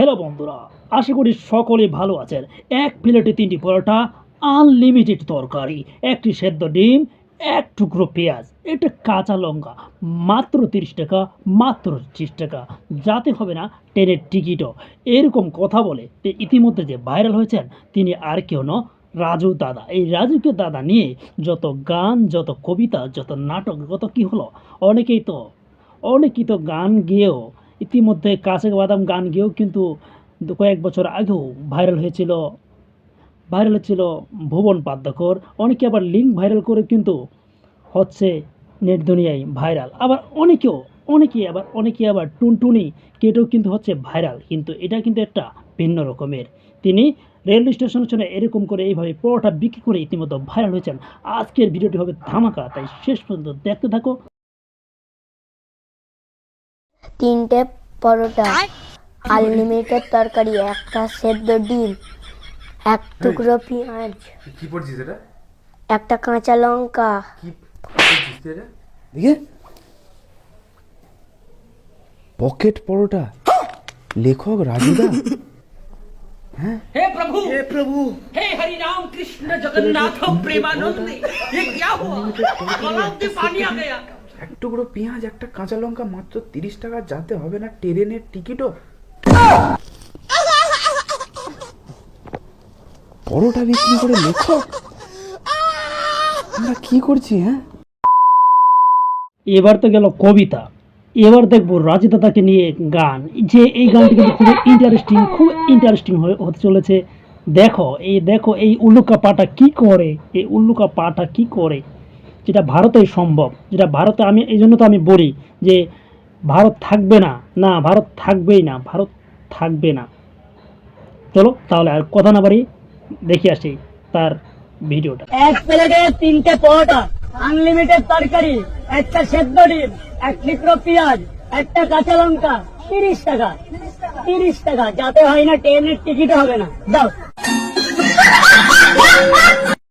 Hello বন্ধুরা, আশা করি সকলে ভালো আছেন। এক প্লেটে তিনটি পরোটা আনলিমিটেড তরকারি, একটি সেদ্ধ ডিম, এক টুকরো পেঁয়াজ, এটা কাঁচা লঙ্কা, মাত্র তিরিশ টাকা, মাত্র ত্রিশ টাকা। যাতে হবে না, ট্রেনের টিকিটও। এরকম কথা বলে ইতিমধ্যে যে ভাইরাল হয়েছেন, তিনি আর কেউ ন রাজু দাদা। এই রাজুকে দাদা নিয়ে যত গান, যত কবিতা, যত নাটক, যত কি হলো, অনেকেই তো অনেকেই তো গান গেয়েও ইতিমধ্যে কাছে বাদাম গান গেয়েও কিন্তু কয়েক বছর আগেও ভাইরাল হয়েছিল। ভাইরাল হয়েছিল ভুবন পাদ্যকর। অনেকে আবার লিঙ্ক ভাইরাল করে কিন্তু হচ্ছে নেট দুনিয়ায় ভাইরাল আবার অনেকেও অনেকে আবার অনেকে আবার টুনটুনি কেটেও কিন্তু হচ্ছে ভাইরাল কিন্তু এটা কিন্তু একটা ভিন্ন রকমের। তিনি রেল স্টেশনের জন্য এরকম করে এইভাবে পরোটা বিক্রি করে ইতিমধ্যে ভাইরাল হয়েছেন। আজকের ভিডিওটি হবে ধামাকা। তাই শেষ পর্যন্ত দেখতে থাকো। তিনটে পরোটা আনলিমিটেড তরকারি একটা সেদ্ধ ডিম এক টুকরো পেঁয়াজ কি পড়ছিস এটা একটা কাঁচা লঙ্কা কি পড়ছিস তুই এটা দেখে পকেট পরোটা লেখক রাজুদা हे प्रभु हे प्रभु हे हरि राम कृष्ण जगन्नाथ प्रेमानंद ये क्या हुआ गलाव में पानी आ गया এক টুকরো পেঁয়াজ, একটা কাঁচা লঙ্কা মাত্র তিরিশ টাকা যাতে হবে না ট্রেনের টিকিটও। পরোটা বিক্রি করে লেখক আমরা কি করছি হ্যাঁ? এবার তো গেল কবিতা। এবার দেখব রাজু দাদাকে নিয়ে গান। যে এই গানটি কিন্তু খুব ইন্টারেস্টিং খুব ইন্টারেস্টিং হতে চলেছে। দেখো, এই দেখো, এই উল্লুকা পাটা কি করে? এই উল্লুকা পাটা কি করে? যেটা ভারতেই সম্ভব, যেটা ভারতে আমি, এই জন্য তো আমি বলি যে ভারত থাকবে না না, ভারত থাকবেই না, ভারত থাকবে না। চলো তাহলে আর কথা না বাড়ি দেখে আসি তার ভিডিওটা। এক প্লেটে তিনটে পরোটা আনলিমিটেড তরকারি, একটা সেদ্ধ ডিম, এক টুকরো পেঁয়াজ, একটা কাঁচা লঙ্কা, তিরিশ টাকা তিরিশ টাকা, যাতে হয় না ট্রেনের টিকিট হবে না। দাও।